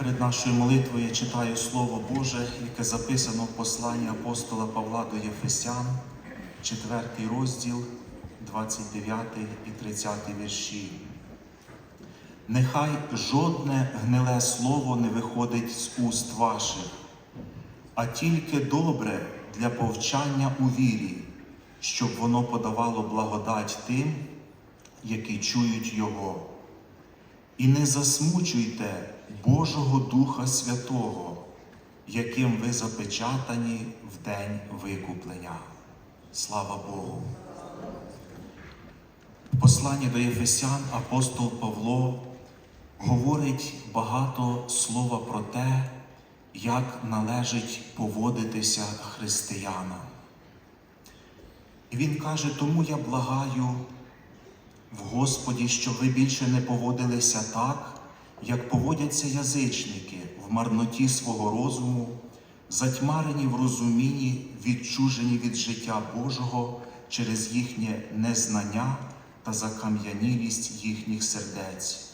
Перед нашою молитвою я читаю Слово Боже, яке записано в посланні апостола Павла до Єфесян, 4 розділ, 29 і 30 вірші. Нехай жодне гниле слово не виходить з уст ваших, а тільки добре для повчання у вірі, щоб воно подавало благодать тим, які чують Його. І не засмучуйте Божого Духа Святого, яким ви запечатані в день викуплення. Слава Богу! В посланні до Єфесян апостол Павло говорить багато слова про те, як належить поводитися християнам. І він каже, тому я благаю в Господі, щоб ви більше не поводилися так, як поводяться язичники в марноті свого розуму, затьмарені в розумінні, відчужені від життя Божого через їхнє незнання та закам'янілість їхніх сердець.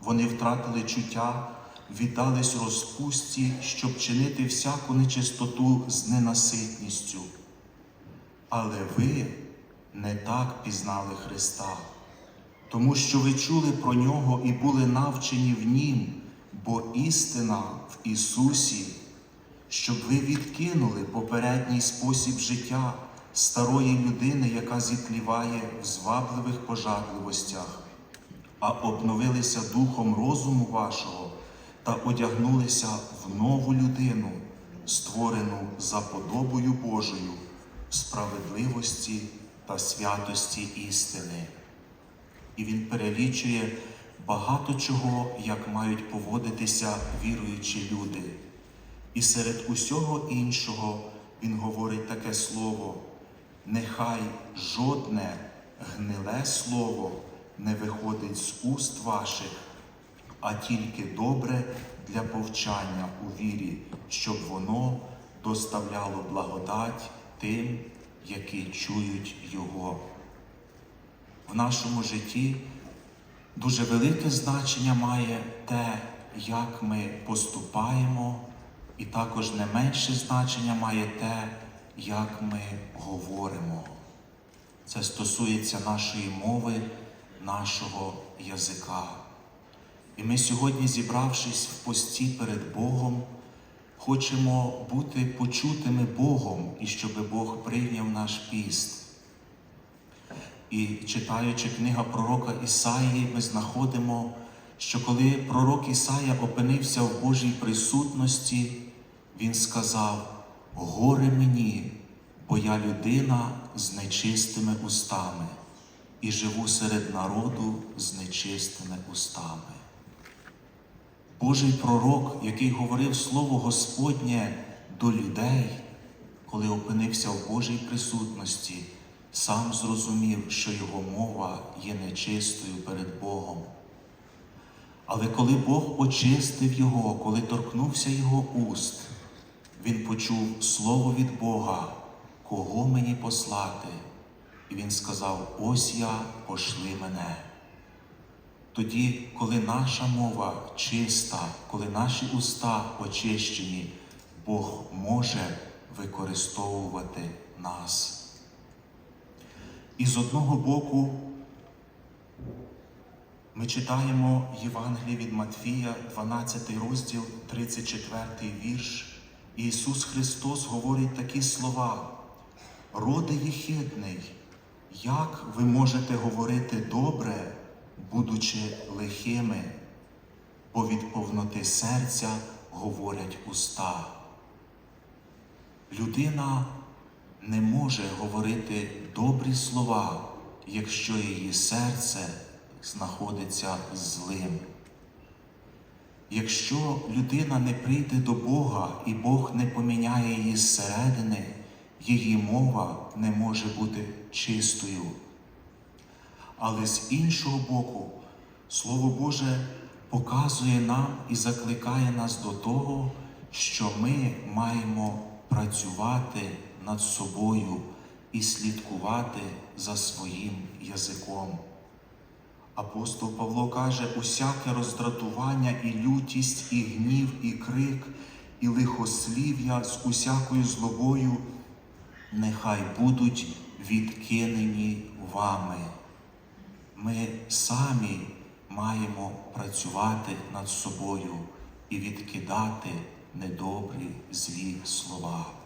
Вони втратили чуття, віддались розпусті, щоб чинити всяку нечистоту з ненаситністю. Але ви не так пізнали Христа, тому що ви чули про нього і були навчені в Нім, бо істина в Ісусі, щоб ви відкинули попередній спосіб життя старої людини, яка зітліває в звабливих пожадливостях, а обновилися духом розуму вашого та одягнулися в нову людину, створену за подобою Божою, в справедливості та святості істини. І він перелічує багато чого, як мають поводитися віруючі люди. І серед усього іншого він говорить таке слово: нехай жодне гниле слово не виходить з уст ваших, а тільки добре для повчання у вірі, щоб воно доставляло благодать тим, які чують Його. В нашому житті дуже велике значення має те, як ми поступаємо, і також не менше значення має те, як ми говоримо. Це стосується нашої мови, нашого язика. І ми сьогодні, зібравшись в пості перед Богом, хочемо бути почутими Богом і щоб Бог прийняв наш піст. І читаючи книга пророка Ісаї, ми знаходимо, що коли пророк Ісая опинився в Божій присутності, він сказав: Горе мені, бо я людина з нечистими устами і живу серед народу з нечистими устами. Божий пророк, який говорив Слово Господнє до людей, коли опинився в Божій присутності, сам зрозумів, що його мова є нечистою перед Богом. Але коли Бог очистив його, коли торкнувся його уст, він почув слово від Бога, кого мені послати. І він сказав: Ось я, пошли мене. Тоді, коли наша мова чиста, коли наші уста очищені, Бог може використовувати нас. І з одного боку ми читаємо Євангеліє від Матфія, 12 розділ, 34 вірш. Ісус Христос говорить такі слова. Роди єхидний, як ви можете говорити добре, будучи лихими, бо від повноти серця говорять уста. Людина не може говорити добрі слова, якщо її серце знаходиться злим. Якщо людина не прийде до Бога і Бог не поміняє її зсередини, її мова не може бути чистою. Але з іншого боку, Слово Боже показує нам і закликає нас до того, що ми маємо працювати над собою і слідкувати за своїм язиком. Апостол Павло каже, усяке роздратування і лютість, і гнів, і крик, і лихослів'я з усякою злобою нехай будуть відкинені вами. Ми самі маємо працювати над собою і відкидати недобрі злі слова.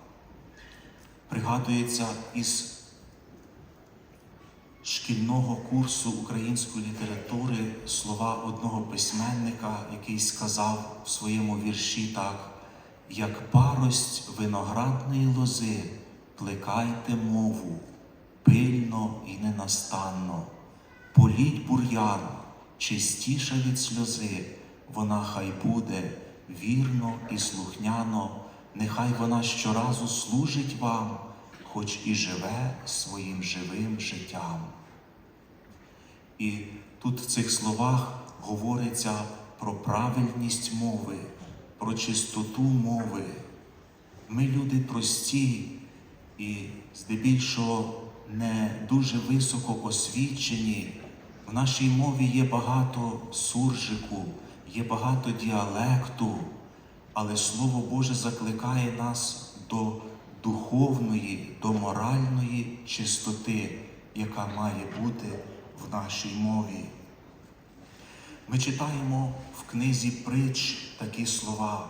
Пригадується із шкільного курсу української літератури слова одного письменника, який сказав в своєму вірші так, як парость виноградної лози, плекайте мову пильно і ненастанно, політь бур'ян, чистіша від сльози, вона хай буде вірно і слухняно, нехай вона щоразу служить вам, хоч і живе своїм живим життям. І тут в цих словах говориться про правильність мови, про чистоту мови. Ми люди прості і здебільшого не дуже високо освічені. В нашій мові є багато суржику, є багато діалекту, але Слово Боже закликає нас до духовної, до моральної чистоти, яка має бути в нашій мові. Ми читаємо в книзі притч такі слова.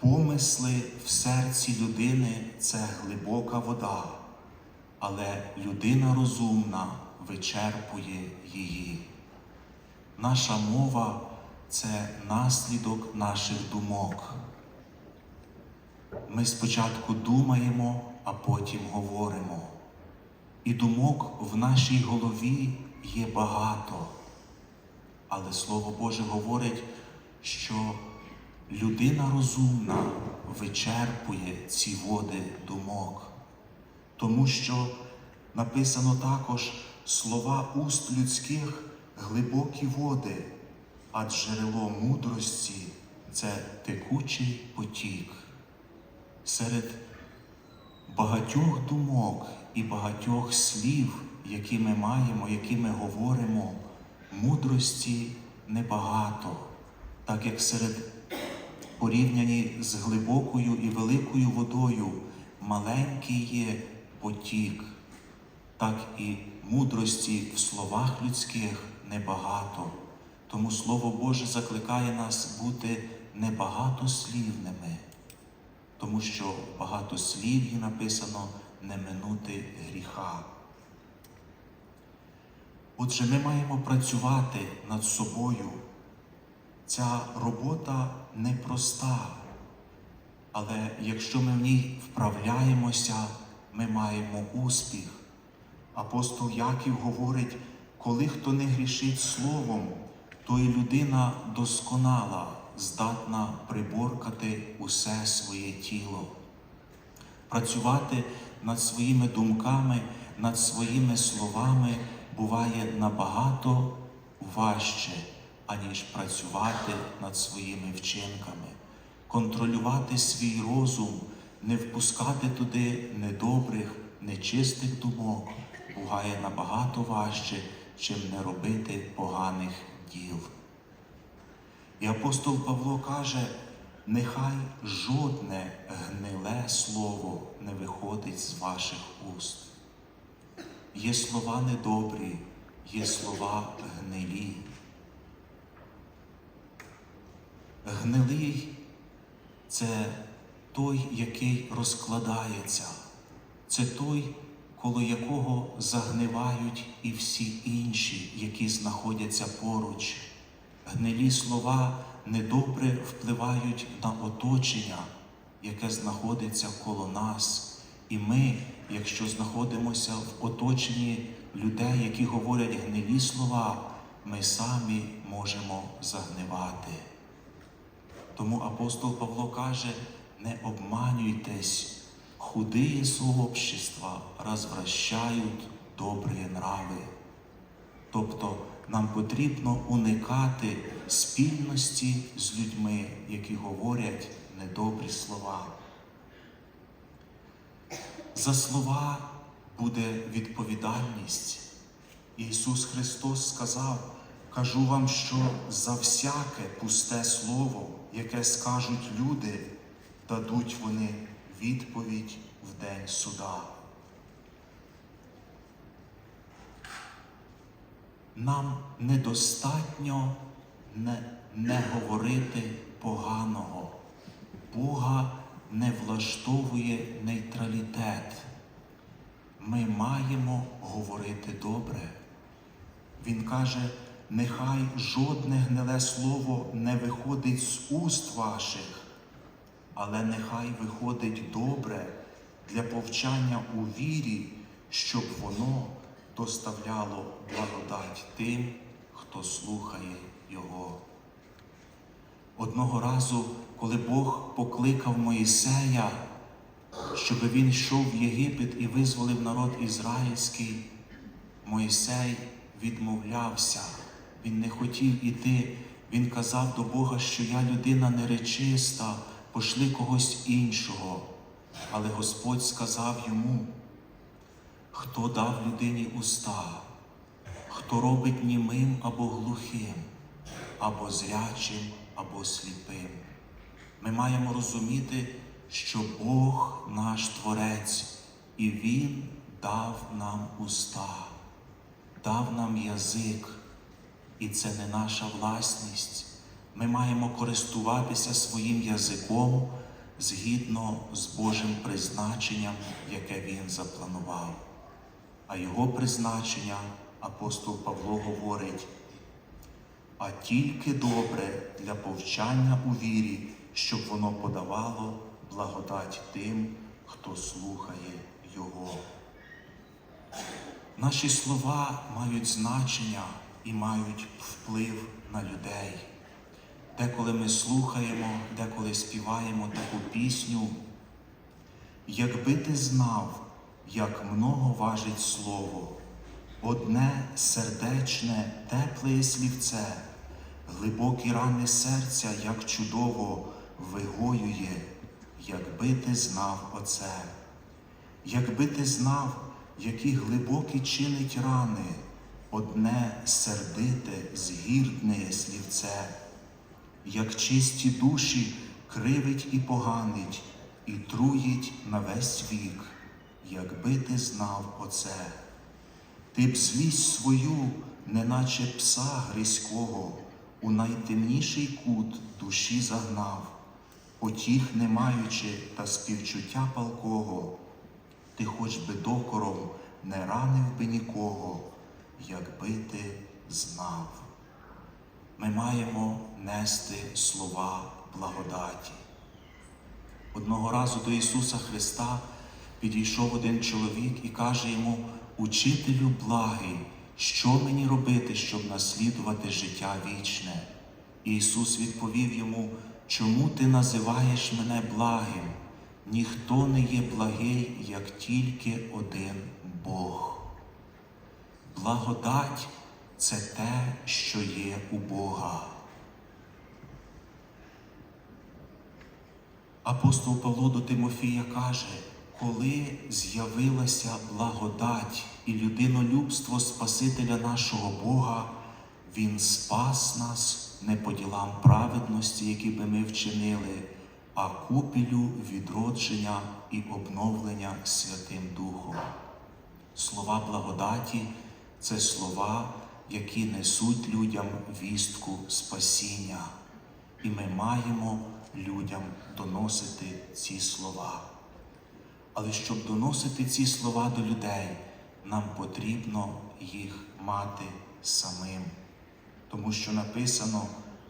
Помисли в серці людини це глибока вода, але людина розумна вичерпує її. Наша мова це наслідок наших думок. Ми спочатку думаємо, а потім говоримо. І думок в нашій голові є багато. Але Слово Боже говорить, що людина розумна вичерпує ці води думок, тому що написано також слова уст людських глибокі води, а джерело мудрості це текучий потік. Серед багатьох думок і багатьох слів, які ми маємо, які ми говоримо, мудрості небагато, так як серед порівняні з глибокою і великою водою маленький є потік, так і мудрості в словах людських небагато. Тому Слово Боже закликає нас бути небагатослівними, тому що в багатослів'ї написано не минути гріха. Отже, ми маємо працювати над собою. Ця робота непроста, але якщо ми в ній вправляємося, ми маємо успіх. Апостол Яків говорить, коли хто не грішить словом, то і людина досконала, здатна приборкати усе своє тіло. Працювати над своїми думками, над своїми словами буває набагато важче, аніж працювати над своїми вчинками, контролювати свій розум, не впускати туди недобрих, нечистих думок буває набагато важче, чим не робити поганих діл. І апостол Павло каже, нехай жодне гниле слово не виходить з ваших уст. Є слова недобрі, є слова гнилі. Гнилий це той, який розкладається, це той, коло якого загнивають і всі інші, які знаходяться поруч. Гнилі слова недобре впливають на оточення, яке знаходиться коло нас. І ми, якщо знаходимося в оточенні людей, які говорять гнилі слова, ми самі можемо загнивати. Тому апостол Павло каже, не обманюйтесь, худые сообщества розвращають добрі нрави. Тобто нам потрібно уникати спільності з людьми, які говорять недобрі слова. За слова буде відповідальність. Ісус Христос сказав, Кажу вам, що за всяке пусте слово, яке скажуть люди, дадуть вони відповідь в день суда. Нам недостатньо не, не говорити поганого. Бога не влаштовує нейтралітет. Ми маємо говорити добре. Він каже, нехай жодне гниле слово не виходить з уст ваших, але нехай виходить добре для повчання у вірі, щоб воно доставляло благодать тим, хто слухає Його. Одного разу, коли Бог покликав Моїсея, щоб він йшов в Єгипет і визволив народ ізраїльський, Моїсей відмовлявся, він не хотів іти. Він казав до Бога, що я людина неречиста, пошли когось іншого. Але Господь сказав йому, хто дав людині уста, хто робить німим або глухим, або зрячим, або сліпим. Ми маємо розуміти, що Бог наш Творець, і Він дав нам уста, дав нам язик, і це не наша власність. Ми маємо користуватися своїм язиком згідно з Божим призначенням, яке Він запланував. А його призначення апостол Павло говорить, а тільки добре для повчання у вірі, щоб воно подавало благодать тим, хто слухає Його. Наші слова мають значення і мають вплив на людей. Деколи ми слухаємо, деколи співаємо таку пісню. Якби ти знав, як много важить слово, одне сердечне, тепле слівце, глибокі рани серця, як чудово вигоює, якби ти знав оце, якби ти знав, які глибокі чинить рани, одне сердите, згірдне слівце, як чисті душі кривить і поганить, і труїть на весь вік, якби ти знав оце. Ти б злість свою, неначе пса гризького, у найтемніший кут душі загнав, потіх не маючи та співчуття палкого, ти хоч би докором не ранив би нікого, якби ти знав. Ми маємо нести слова благодаті. Одного разу до Ісуса Христа підійшов один чоловік і каже йому, Учителю благий, що мені робити, щоб наслідувати життя вічне? І Ісус відповів йому, чому ти називаєш мене благим? Ніхто не є благий, як тільки один Бог. Благодать це те, що є у Бога. Апостол Павло до Тимофія каже, коли з'явилася благодать і людинолюбство Спасителя нашого Бога, Він спас нас не по ділам праведності, які би ми вчинили, а купілю відродження і обновлення Святим Духом. Слова благодаті це слова, які несуть людям вістку спасіння. І ми маємо людям доносити ці слова. Але щоб доносити ці слова до людей, нам потрібно їх мати самим. Тому що написано,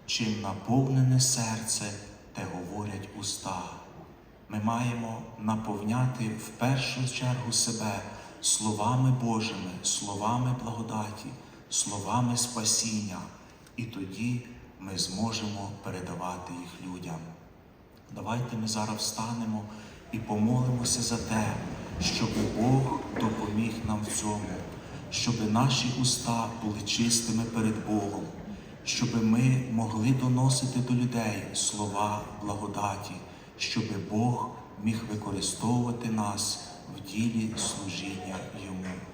чим наповнене серце, те говорять уста. Ми маємо наповняти в першу чергу себе словами Божими, словами благодаті, словами спасіння, і тоді ми зможемо передавати їх людям. Давайте ми зараз встанемо і помолимося за те, щоб Бог допоміг нам в цьому, щоб наші уста були чистими перед Богом, щоб ми могли доносити до людей слова благодаті, щоб Бог міг використовувати нас в ділі служіння Йому.